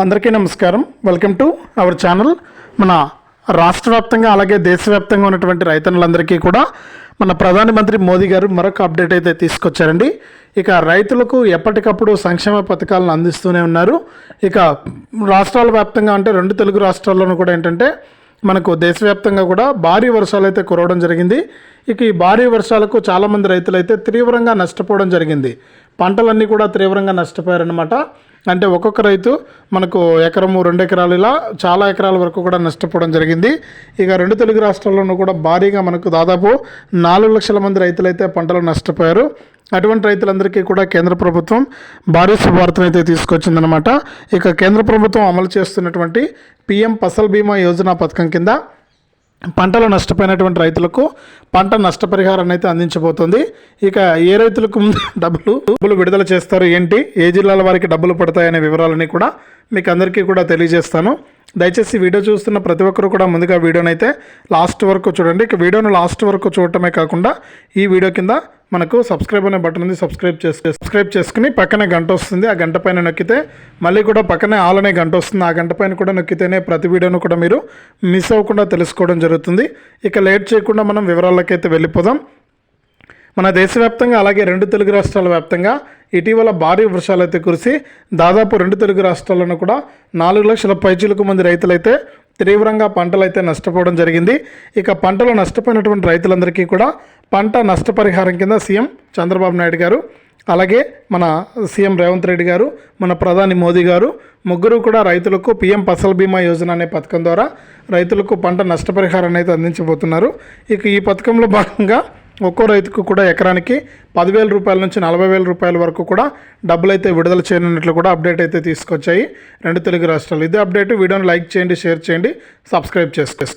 అందరికీ నమస్కారం. Welcome to our channel మన రాష్ట్ర వ్యాప్తంగా అలాగే దేశవ్యాప్తంగా ఉన్నటువంటి రైతన్నులందరికీ కూడా మన ప్రధానమంత్రి మోదీ గారు మరొక అప్డేట్ అయితే తీసుకొచ్చారండి. ఇక రైతులకు ఎప్పటికప్పుడు సంక్షేమ పథకాలను అందిస్తూనే ఉన్నారు. ఇక రాష్ట్రాల వ్యాప్తంగా అంటే రెండు తెలుగు రాష్ట్రాల్లోనూ కూడా ఏంటంటే మనకు దేశవ్యాప్తంగా కూడా భారీ వర్షాలు అయితే కురవడం జరిగింది. ఇక ఈ భారీ వర్షాలకు చాలామంది రైతులు అయితే తీవ్రంగా నష్టపోవడం జరిగింది. పంటలన్నీ కూడా తీవ్రంగా నష్టపోయారనమాట అంటే ఒక్కొక్క రైతు మనకు ఎకరము రెండు ఎకరాలు ఇలా చాలా ఎకరాల వరకు కూడా నష్టపోవడం జరిగింది. ఇక రెండు తెలుగు రాష్ట్రాల్లోనూ కూడా భారీగా మనకు దాదాపు నాలుగు లక్షల మంది రైతులైతే పంటలు నష్టపోయారు. అటువంటి రైతులందరికీ కూడా కేంద్ర ప్రభుత్వం భారీ శుభార్తను అయితే తీసుకొచ్చిందనమాట ఇక కేంద్ర ప్రభుత్వం అమలు చేస్తున్నటువంటి పిఎం ఫసల్ బీమా యోజన పథకం కింద పంటలు నష్టపోయినటువంటి రైతులకు పంట నష్టపరిహారాన్ని అయితే అందించబోతోంది. ఇక ఏ రైతులకు డబ్బులు డబ్బులు విడుదల చేస్తారు ఏంటి? ఏ జిల్లాల వారికి డబ్బులు పడతాయనే వివరాలని కూడా మీకు అందరికీ కూడా తెలియజేస్తాను. దయచేసి వీడియో చూస్తున్న ప్రతి ఒక్కరు కూడా ముందుగా వీడియోని అయితే లాస్ట్ వరకు చూడండి. ఇక వీడియోను లాస్ట్ వరకు చూడటమే కాకుండా ఈ వీడియో కింద మనకు సబ్స్క్రైబ్ అనే బటన్ ఉంది. సబ్స్క్రైబ్ చేసి సబ్స్క్రైబ్ చేసుకుని పక్కనే గంట వస్తుంది. ఆ గంట పైన నొక్కితే మళ్ళీ కూడా పక్కనే ఆల్ అనే గంట వస్తుంది. ఆ గంట పైన కూడా నొక్కితేనే ప్రతి వీడియోను కూడా మీరు మిస్ అవ్వకుండా తెలుసుకోవడం జరుగుతుంది. ఇక లేట్ చేయకుండా మనం వివరాలకైతే వెళ్ళిపోదాం. మన దేశవ్యాప్తంగా అలాగే రెండు తెలుగు రాష్ట్రాల వ్యాప్తంగా ఇటీవల భారీ వర్షాలైతే కురిసి దాదాపు రెండు తెలుగు రాష్ట్రాలను కూడా నాలుగు లక్షల పైచులకు మంది రైతులైతే తీవ్రంగా పంటలైతే నష్టపోవడం జరిగింది. ఇక పంటలు నష్టపోయినటువంటి రైతులందరికీ కూడా పంట నష్టపరిహారం కింద సీఎం చంద్రబాబు నాయుడు గారు అలాగే మన సీఎం రేవంత్ రెడ్డి గారు మన ప్రధాని మోదీ గారు ముగ్గురు కూడా రైతులకు పీఎం ఫసల్ బీమా యోజన అనే పథకం ద్వారా రైతులకు పంట నష్టపరిహారాన్ని అయితే అందించబోతున్నారు. ఇక ఈ పథకంలో భాగంగా ఒక్కో రైతుకు కూడా ఎకరానికి పదివేల రూపాయల నుంచి నలభై వేల రూపాయల వరకు కూడా డబ్బులు అయితే విడుదల చేయనున్నట్లు కూడా అప్డేట్ అయితే తీసుకొచ్చాయి రెండు తెలుగు రాష్ట్రాలు. ఇదే అప్డేట్ వీడియోని లైక్ చేయండి షేర్ చేయండి సబ్స్క్రైబ్ చేసుకోండి.